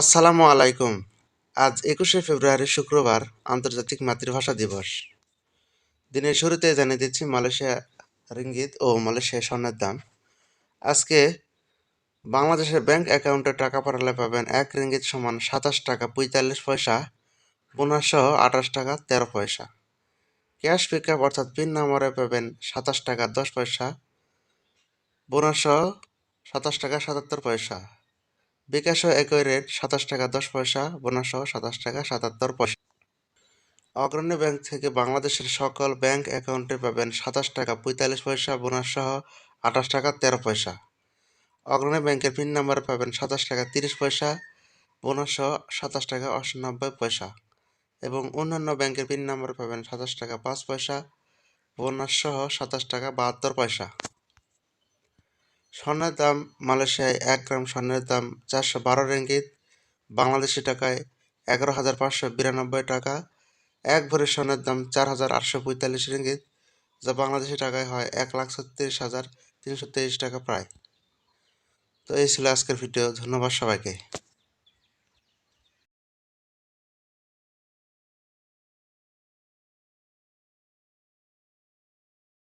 আসসালামু আলাইকুম। আজ একুশে ফেব্রুয়ারি শুক্রবার, আন্তর্জাতিক মাতৃভাষা দিবস। দিনের শুরুতে জানিয়ে দিচ্ছি মালয়েশিয়া রিঙ্গিত ও মালয়েশিয়া স্বর্ণের দাম। আজকে বাংলাদেশের ব্যাংক অ্যাকাউন্টে টাকা পাঠালে পাবেন এক রিঙ্গিত সমান সাতাশ টাকা পঁয়তাল্লিশ পয়সা সহ আঠাশ টাকা তেরো পয়সা। ক্যাশ পিক আপ অর্থাৎ পিন নাম্বারে পাবেন সাতাশ টাকা দশ পয়সা সহ সাতাশ টাকা সাতাত্তর পয়সা। বিকাশ একই রেট, সাতাশ টাকা দশ পয়সা, বোনাস সাতাশ টাকা সাতাত্তর পয়সা। অগ্রণী ব্যাংক থেকে বাংলাদেশের সকল ব্যাংক অ্যাকাউন্টে পাবেন সাতাশ টাকা পঁয়তাল্লিশ পয়সা, বোনাস সহ আঠাশ টাকা তেরো পয়সা। অগ্রণী ব্যাংকের পিন নাম্বারে পাবেন সাতাশ টাকা তিরিশ পয়সা, বোনাস সহ সাতাশ টাকা অষ্টানব্বই পয়সা। এবং অন্যান্য ব্যাংকের পিন নাম্বারে পাবেন সাতাশ টাকা পাঁচ পয়সা, বোনাস সহ সাতাশ টাকা বাহাত্তর পয়সা। স্বর্ণের দাম মালয়েশিয়ায় এক গ্রাম স্বর্ণের দাম চারশো বারো রেঙ্গিত, বাংলাদেশি টাকায় এগারো হাজার পাঁচশো বিরানব্বই টাকা। এক ভরি স্বর্ণের দাম চার হাজার আটশো পঁয়তাল্লিশ রেঙ্গিত, যা বাংলাদেশি টাকায় হয় এক লাখ ছত্রিশ হাজার তিনশো তেইশ টাকা প্রায়। তো এই ছিল আজকের ভিডিও, ধন্যবাদ সবাইকে।